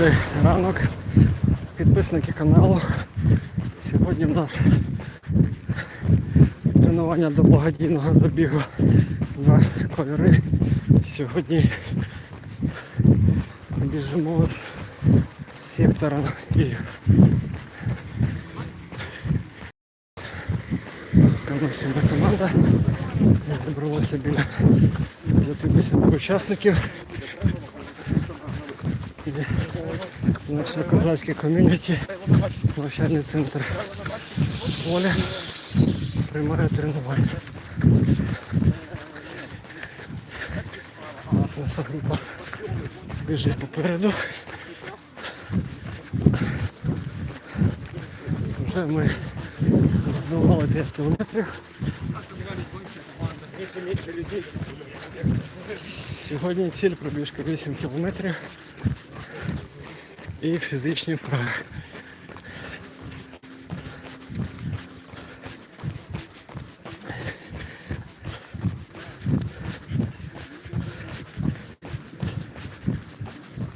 Добрий ранок, підписники каналу. Сьогодні в нас тренування до благодійного забігу на кольори. Сьогодні біжимо з сектора Київ. Сьогодні команда. Зібралося біля 50 учасників. Наше козацьке ком'юніті, навчальний центр Оля приймає тренування. Наша група біжить попереду. Вже ми здолали 5 кілометрів. Сьогодні ціль пробіжка 8 кілометрів і фізичні вправи.